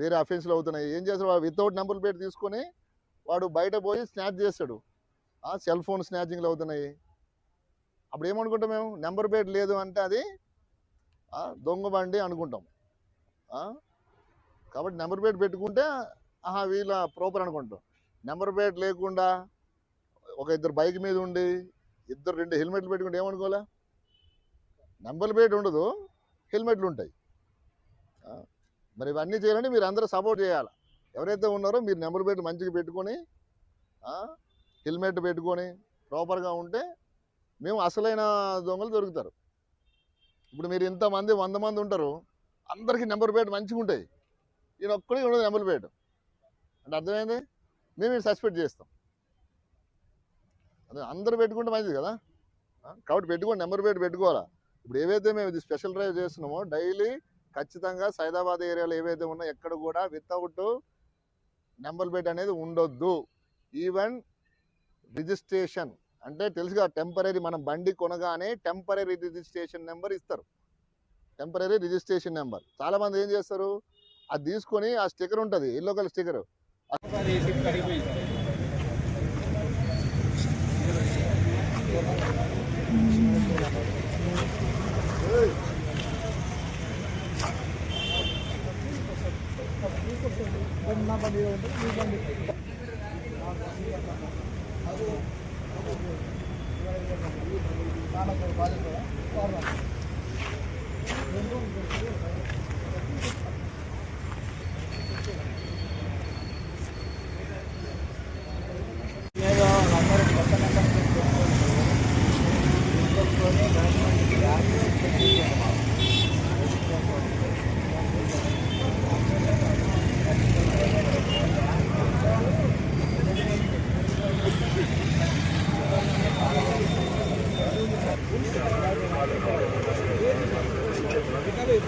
వేరే అఫెన్స్లు అవుతున్నాయి. ఏం చేస్తాడు? వాడు వితౌట్ నెంబర్ ప్లేట్ తీసుకొని వాడు బయట పోయి స్నాచ్ చేస్తాడు. సెల్ ఫోన్ స్నాచింగ్లు అవుతున్నాయి. అప్పుడు ఏమనుకుంటాం మేము? నెంబర్ ప్లేట్ లేదు అంటే అది దొంగ బండి అనుకుంటాం. కాబట్టి నెంబర్ ప్లేట్ పెట్టుకుంటే ఆహా వీళ్ళ ప్రాపర్ అనుకుంటాం. నెంబర్ ప్లేట్ లేకుండా ఒక ఇద్దరు బైక్ మీద ఉండి ఇద్దరు రెండు హెల్మెట్లు పెట్టుకుంటే ఏమనుకోలే నెంబర్ ప్లేట్ ఉండదు హెల్మెట్లు ఉంటాయి. మరి ఇవన్నీ చేయాలంటే మీరు అందరూ సపోర్ట్ చేయాలి. ఎవరైతే ఉన్నారో మీరు నెంబర్ ప్లేట్ మంచిగా పెట్టుకొని హెల్మెట్ పెట్టుకొని ప్రాపర్గా ఉంటే మేము అసలైన దొంగలు దొరుకుతారు. ఇప్పుడు మీరు ఇంతమంది వంద మంది ఉంటారు అందరికీ నెంబర్ ప్లేట్ మంచిగా ఉంటాయి. ఈయన ఒక్కడికి ఉండదు నెంబర్ ప్లేట్. అంటే అర్థమైంది? మేము సస్పెక్ట్ చేస్తాం. అదే అందరు పెట్టుకుంటే మంచిది కదా? కాబట్టి పెట్టుకోండి నెంబర్ ప్లేట్ పెట్టుకోవాలా? ఇప్పుడు ఏవైతే మేము ఇది స్పెషల్ డ్రైవ్ చేస్తున్నామో డైలీ ఖచ్చితంగా సైదాబాద్ ఏరియాలో ఏవైతే ఉన్నాయో ఎక్కడ కూడా వితౌట్ నెంబర్ ప్లేట్ అనేది ఉండొద్దు. ఈవెన్ రిజిస్ట్రేషన్ అంటే తెలుసుగా టెంపరీ మనం బండి కొనగానే టెంపరీ రిజిస్ట్రేషన్ నెంబర్ ఇస్తారు. టెంపరీ రిజిస్ట్రేషన్ నెంబర్ చాలామంది ఏం చేస్తారు? అది తీసుకొని ఆ స్టిక్కర్ ఉంటుంది. ఎల్లో కలర్ స్టిక్కర్ నా బండి ఉంటుంది మీ బండి అందరూ